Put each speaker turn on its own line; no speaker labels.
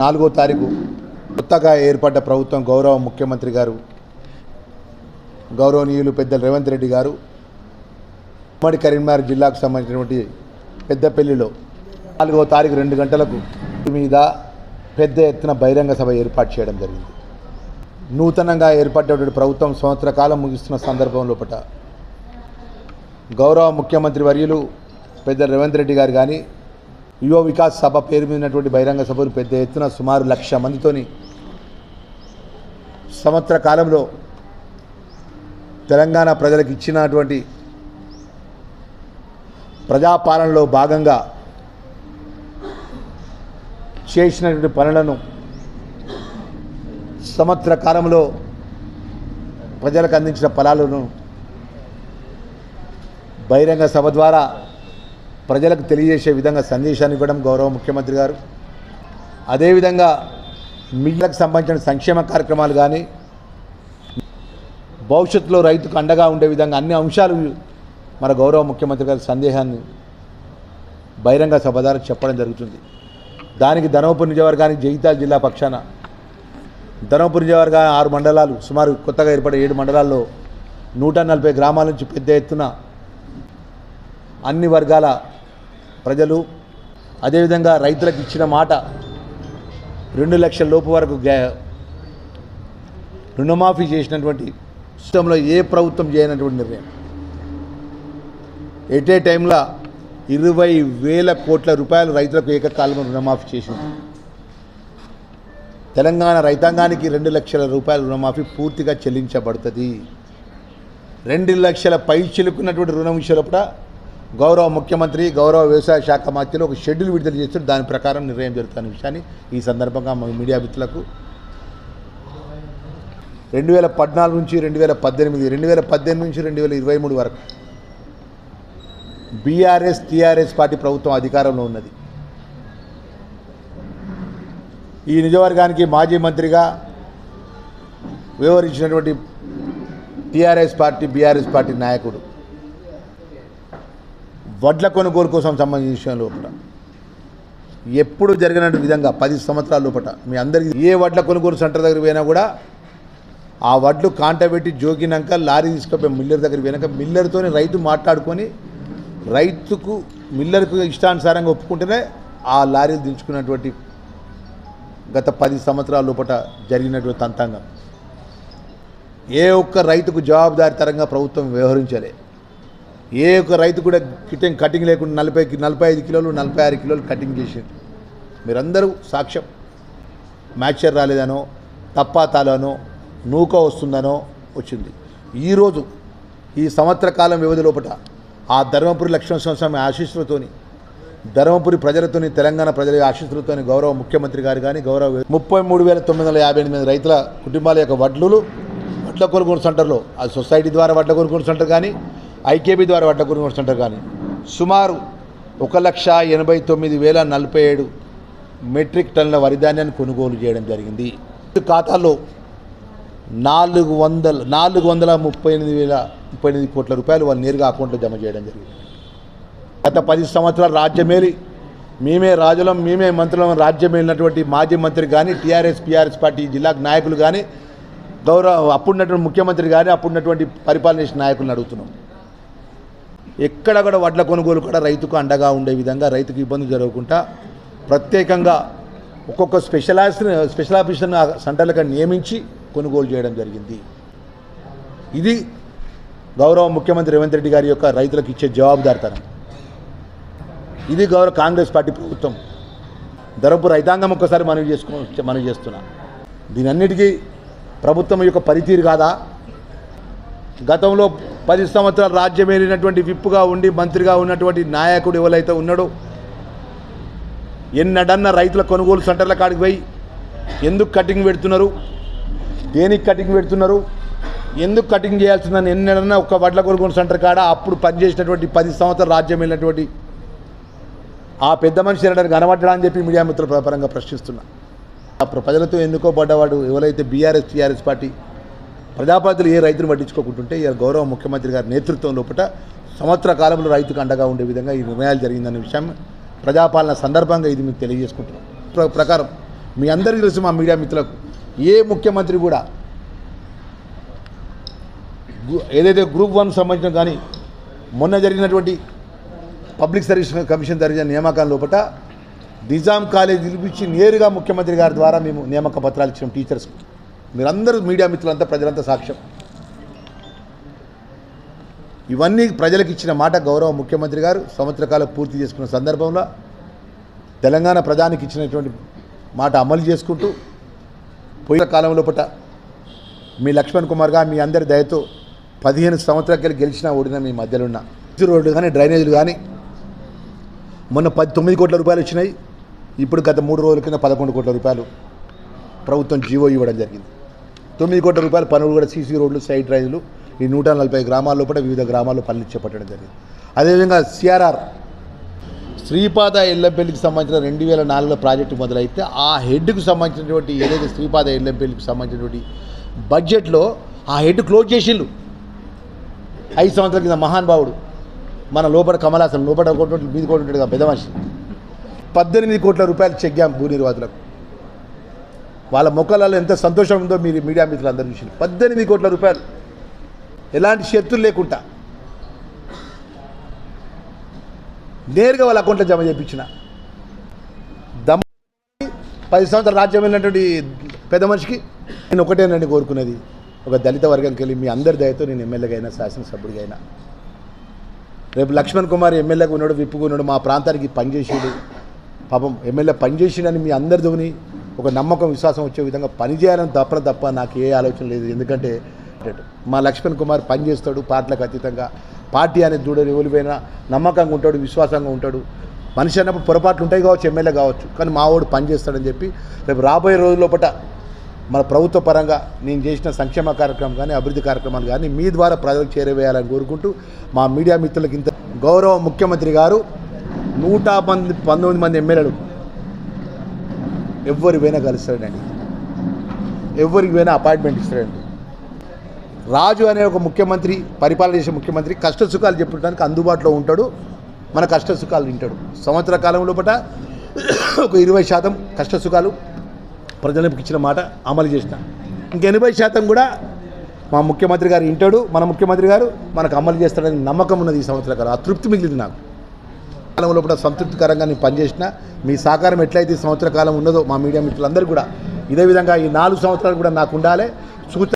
నాలుగో తారీఖు కొత్తగా ఏర్పడ్డ ప్రభుత్వం గౌరవ ముఖ్యమంత్రి గారు గౌరవనీయులు పెద్ద రేవంత్ రెడ్డి గారు ఉమ్మడి కరీంనగర్ జిల్లాకు సంబంధించినటువంటి పెద్దపల్లిలో నాలుగో తారీఖు రెండు గంటలకు మీద పెద్ద ఎత్తున బహిరంగ సభ ఏర్పాటు చేయడం జరిగింది. నూతనంగా ఏర్పడ్డటువంటి ప్రభుత్వం సంవత్సర కాలం ముగిస్తున్న సందర్భం లోపల గౌరవ ముఖ్యమంత్రి వర్యులు పెద్ద రేవంత్ రెడ్డి గారు కానీ యువ వికాస్ సభ పేరు మీద ఉన్నటువంటి బహిరంగ సభలు పెద్ద ఎత్తున సుమారు లక్ష మందితోని సంవత్సర కాలంలో తెలంగాణ ప్రజలకు ఇచ్చినటువంటి ప్రజాపాలనలో భాగంగా చేసినటువంటి పనులను సంవత్సర కాలంలో ప్రజలకు అందించిన ఫలాలను బహిరంగ సభ ద్వారా ప్రజలకు తెలియజేసే విధంగా సందేశాన్ని ఇవ్వడం గౌరవ ముఖ్యమంత్రి గారు. అదేవిధంగా మిగిలకు సంబంధించిన సంక్షేమ కార్యక్రమాలు కానీ భవిష్యత్తులో రైతుకు అండగా ఉండే విధంగా అన్ని అంశాలు మన గౌరవ ముఖ్యమంత్రి గారి సందేహాన్ని బహిరంగ సభ ద్వారా చెప్పడం జరుగుతుంది. దానికి ధనవపూర్ నిజవర్గానికి జగిత్యాల జిల్లా పక్షాన ధనవపూర్ నిజవర్గ ఆరు మండలాలు సుమారు కొత్తగా ఏర్పడే ఏడు మండలాల్లో నూట నలభై గ్రామాల నుంచి పెద్ద ఎత్తున అన్ని వర్గాల ప్రజలు అదేవిధంగా రైతులకు ఇచ్చిన మాట రెండు లక్షల లోపు వరకు రుణమాఫీ చేసినటువంటి సిస్టంలో ఏ ప్రభుత్వం చేయనటువంటి నిర్ణయం. ఎట్ ఏ టైంలో ఇరవై వేల కోట్ల రూపాయలు రైతులకు ఏకకాలంలో రుణమాఫీ చేసింది. తెలంగాణ రైతాంగానికి రెండు లక్షల రూపాయల రుణమాఫీ పూర్తిగా చెల్లించబడుతుంది. రెండు లక్షల పై చిలుకున్నటువంటి రుణం విషయంలో గౌరవ ముఖ్యమంత్రి గౌరవ వ్యవసాయ శాఖ మధ్యలో ఒక షెడ్యూల్ విడుదల చేస్తూ దాని ప్రకారం నిర్ణయం జరుగుతున్న విషయాన్ని ఈ సందర్భంగా మా మీడియా మిత్రులకు రెండు వేల పద్నాలుగు నుంచి రెండు వేల పద్దెనిమిది రెండు వేల పద్దెనిమిది నుంచి రెండు వేల ఇరవై మూడు వరకు బీఆర్ఎస్ టీఆర్ఎస్ పార్టీ ప్రభుత్వం అధికారంలో ఉన్నది. ఈ నిజవర్గానికి మాజీ మంత్రిగా వివరించినటువంటి టీఆర్ఎస్ పార్టీ బీఆర్ఎస్ పార్టీ నాయకుడు వడ్ల కొనుగోలు కోసం సంబంధించిన విషయం లోపల. ఎప్పుడు జరిగిన విధంగా పది సంవత్సరాల లోపల మీ అందరికీ ఏ వడ్ల కొనుగోలు సెంటర్ దగ్గర పోయినా కూడా ఆ వడ్లు కాంటబెట్టి జోకినాక లారీ తీసుకుపోయి మిల్లర్ దగ్గర పోయినాక మిల్లర్తోనే రైతు మాట్లాడుకొని రైతుకు మిల్లర్కు ఇష్టానుసారంగా ఒప్పుకుంటేనే ఆ లారీలు దించుకున్నటువంటి గత పది సంవత్సరాల లోపల జరిగినటువంటి తంతంగం. ఏ ఒక్క రైతుకు జవాబుదారితరంగా ప్రభుత్వం వ్యవహరించలే. ఏ ఒక్క రైతు కూడా కిటింగ్ కటింగ్ లేకుండా నలభై నలభై ఐదు కిలోలు నలభై ఆరు కిలోలు కటింగ్ చేసింది మీరందరూ సాక్ష్యం. మ్యాచర్ రాలేదనో తప్పాతాలనో నూక వస్తుందనో వచ్చింది. ఈరోజు ఈ సంవత్సర కాలం వ్యవధి లోపల ఆ ధర్మపురి లక్ష్మణస్వామి ఆశీస్సులతోని ధర్మపురి ప్రజలతోని తెలంగాణ ప్రజల ఆశీస్సులతోని గౌరవ ముఖ్యమంత్రి గారు కానీ గౌరవ ముప్పై మూడు వేల తొమ్మిది వందల యాభై ఎనిమిది రైతుల కుటుంబాల యొక్క వడ్లు వడ్ల కొనుగోలు సెంటర్లో అది సొసైటీ ద్వారా వడ్ల కొనుగోలు సెంటర్ కానీ ఐకేబీ ద్వారా వడ్ల గురించి వస్తుంటారు కానీ సుమారు ఒక లక్ష ఎనభై తొమ్మిది వేల నలభై ఏడు మెట్రిక్ టన్నుల వరిధాన్యాన్ని కొనుగోలు చేయడం జరిగింది. ఖాతాలో నాలుగు వందల నాలుగు వందల ముప్పై ఎనిమిది వేల ముప్పై ఎనిమిది కోట్ల రూపాయలు వాళ్ళు నేరుగా అకౌంట్లో జమ చేయడం జరిగింది. గత పది సంవత్సరాలు రాజ్యమేలి మేమే రాజులం మేమే మంత్రులం రాజ్యమేలినటువంటి మాజీ మంత్రి కానీ టీఆర్ఎస్ పీఆర్ఎస్ పార్టీ జిల్లా నాయకులు కానీ గౌరవ అప్పుడున్నటువంటి ముఖ్యమంత్రి కానీ అప్పుడున్నటువంటి పరిపాలన చేసిన నాయకులను అడుగుతున్నాం. ఎక్కడ కూడా వడ్ల కొనుగోలు కూడా రైతుకు అండగా ఉండే విధంగా రైతుకు ఇబ్బంది జరగకుండా ప్రత్యేకంగా ఒక్కొక్క స్పెషలైజ్ స్పెషల్ ఆఫీసర్ని సెంటర్లుగా సెంటర్లకు నియమించి కొనుగోలు చేయడం జరిగింది. ఇది గౌరవ ముఖ్యమంత్రి రేవంత్ రెడ్డి గారి యొక్క రైతులకు ఇచ్చే జవాబుదారితనం. ఇది గౌరవ కాంగ్రెస్ పార్టీ ప్రభుత్వం. ధరపు రైతాంగం ఒక్కసారి మనవి చేసుకో మనవి చేస్తున్నా. దీనన్నిటికీ ప్రభుత్వం యొక్క పనితీరు కాదా? గతంలో పది సంవత్సరాలు రాజ్యమేలినటువంటి విప్పుగా ఉండి మంత్రిగా ఉన్నటువంటి నాయకుడు ఎవరైతే ఉన్నాడో ఎన్నడన్న రైతుల కొనుగోలు సెంటర్ల కాడికి పోయి ఎందుకు కటింగ్ పెడుతున్నారు దేనికి కటింగ్ పెడుతున్నారు ఎందుకు కటింగ్ చేయాల్సిందని ఎన్నడన్నా ఒక వడ్ల కొనుగోలు సెంటర్ కాడ అప్పుడు పనిచేసినటువంటి పది సంవత్సరాలు రాజ్యం వెళ్ళినటువంటి ఆ పెద్ద మనిషి ఎన్నడని కనబడ్డా అని చెప్పి మీడియా మిత్రుల పరంగా ప్రశ్నిస్తున్నా. అప్పుడు ప్రజలతో ఎన్నుకోబడ్డవాడు ఎవరైతే బీఆర్ఎస్ టీఆర్ఎస్ పార్టీ ప్రజాపాతులు ఏ రైతును పట్టించుకోకుంటుంటే ఈ గౌరవ ముఖ్యమంత్రి గారి నేతృత్వం లోపల సంవత్సర కాలంలో రైతుకు అండగా ఉండే విధంగా ఈ నిర్ణయాలు జరిగిందనే విషయం ప్రజాపాలన సందర్భంగా ఇది మీకు తెలియజేసుకుంటున్నాం. ప్రకారం మీ అందరికీ తెలుసు మా మీడియా మిత్రులకు ఏ ముఖ్యమంత్రి కూడా ఏదైతే గ్రూప్ వన్ సంబంధించిన కానీ మొన్న జరిగినటువంటి పబ్లిక్ సర్వీస్ కమిషన్ జరిగిన నియామకాల లోపల నిజాం కాలేజీ పిలిపించి నేరుగా ముఖ్యమంత్రి గారి ద్వారా మేము నియామక పత్రాలు ఇచ్చాం టీచర్స్కి. మీరందరూ మీడియా మిత్రులంతా ప్రజలంతా సాక్ష్యం. ఇవన్నీ ప్రజలకు ఇచ్చిన మాట గౌరవ ముఖ్యమంత్రి గారు సంవత్సరకాలం పూర్తి చేసుకున్న సందర్భంలో తెలంగాణ ప్రజానికి ఇచ్చినటువంటి మాట అమలు చేసుకుంటూ పోయిన కాలం లోపల మీ లక్ష్మణ్ కుమార్ గారు మీ అందరి దయతో పదిహేను సంవత్సరాలకి గెలిచినా ఓడిన మీ మధ్యలో ఉన్న. సిసి రోడ్డు కానీ డ్రైనేజీలు కానీ మొన్న పది తొమ్మిది కోట్ల రూపాయలు వచ్చినాయి. ఇప్పుడు గత మూడు రోజుల కింద పదకొండు కోట్ల రూపాయలు ప్రభుత్వం జీవో ఇవ్వడం జరిగింది. తొమ్మిది కోట్ల రూపాయల పనులు కూడా సీసీ రోడ్లు సైడ్ డ్రైన్లు ఈ నూట నలభై గ్రామాల్లో కూడా వివిధ గ్రామాల్లో పనులు చేపట్టడం జరిగింది. అదేవిధంగా సిఆర్ఆర్ శ్రీపాద ఎల్లంపల్లికి సంబంధించిన రెండు వేల నాలుగులో ప్రాజెక్టు మొదలైతే ఆ హెడ్కు సంబంధించినటువంటి ఏదైతే శ్రీపాద ఎల్లంపల్లికి సంబంధించినటువంటి బడ్జెట్లో ఆ హెడ్ క్లోజ్ చేసిండు. ఐదు సంవత్సరాల కింద మహానుభావుడు మన లోపల కమలాసన్ లోపల కొట్టు మీది కోటి కదా పెద్ద మనిషి. పద్దెనిమిది కోట్ల రూపాయలు చెక్కాం భూ నిర్వాతులకు వాళ్ళ ముఖాలలో ఎంత సంతోషం ఉందో మీరు మీడియా మిత్రులందరూ చూసి పద్దెనిమిది కోట్ల రూపాయలు. ఎలాంటి షరతులు లేకుండా. నేరుగా వాళ్ళ అకౌంట్లో జమ చేయించిన. దమ్ పది సంవత్సరాల రాజ్యం వెళ్ళినటువంటి పెద్ద మనిషికి నేను ఒకటేనండి కోరుకునేది ఒక దళిత వర్గంకి వెళ్ళి మీ అందరి దయతో నేను ఎమ్మెల్యేగా అయినా శాసనసభ్యుడిగా అయినా. రేపు లక్ష్మణ్ కుమార్ ఎమ్మెల్యేగా ఉన్నాడు విప్పుగా ఉన్నాడు మా ప్రాంతానికి పనిచేసాడు పాపం ఎమ్మెల్యే పనిచేసిండని మీ అందరితోని ఒక నమ్మకం విశ్వాసం వచ్చే విధంగా పనిచేయాలని తప్ప తప్ప నాకు ఏ ఆలోచన లేదు. ఎందుకంటే మా లక్ష్మణ్ కుమార్ పనిచేస్తాడు పార్టీలకు అతీతంగా. పార్టీ అనేది చూడని ఎవరిపోయినా నమ్మకంగా ఉంటాడు విశ్వాసంగా ఉంటాడు. మనిషి అన్నప్పుడు పొరపాట్లు ఉంటాయి కావచ్చు ఎమ్మెల్యే కావచ్చు కానీ మా వాడు పనిచేస్తాడని చెప్పి రేపు రాబోయే రోజుల్లోపట మన ప్రభుత్వ పరంగా నేను చేసిన సంక్షేమ కార్యక్రమం కానీ అభివృద్ధి కార్యక్రమాలు కానీ మీ ద్వారా ప్రజలకు చేరవేయాలని కోరుకుంటూ మా మీడియా మిత్రులకు ఇంత గౌరవ ముఖ్యమంత్రి గారు నూట మంది పంతొమ్మిది మంది ఎమ్మెల్యేలు. ఎవరి పోయినా కలుస్తాడండి. ఎవరికి పోయినా అపాయింట్మెంట్ ఇస్తాడండి. రాజు అనే ఒక ముఖ్యమంత్రి పరిపాలన చేసే ముఖ్యమంత్రి కష్ట సుఖాలు చెప్పడానికి అందుబాటులో ఉంటాడు. మన కష్ట సుఖాలు వింటాడు సంవత్సర కాలం లోపల ఒక ఇరవై శాతం కష్ట సుఖాలు ప్రజలకు ఇచ్చిన మాట అమలు చేసిన. ఇంక ఎనభై శాతం కూడా మా ముఖ్యమంత్రి గారు వింటాడు. మన ముఖ్యమంత్రి గారు మనకు అమలు చేస్తాడని నమ్మకం ఉన్నది ఈ సంవత్సర కాలం. ఆ తృప్తి మిగిలింది నాకు. కాలంలో లోపల సంతృప్తికరంగా నేను పనిచేసిన. మీ సహకారం ఎట్లయితే ఈ సంవత్సర కాలం ఉన్నదో మా మీడియా మిత్రులందరూ కూడా ఇదే విధంగా ఈ నాలుగు సంవత్సరాలు కూడా నాకు ఉండాలి. సూచన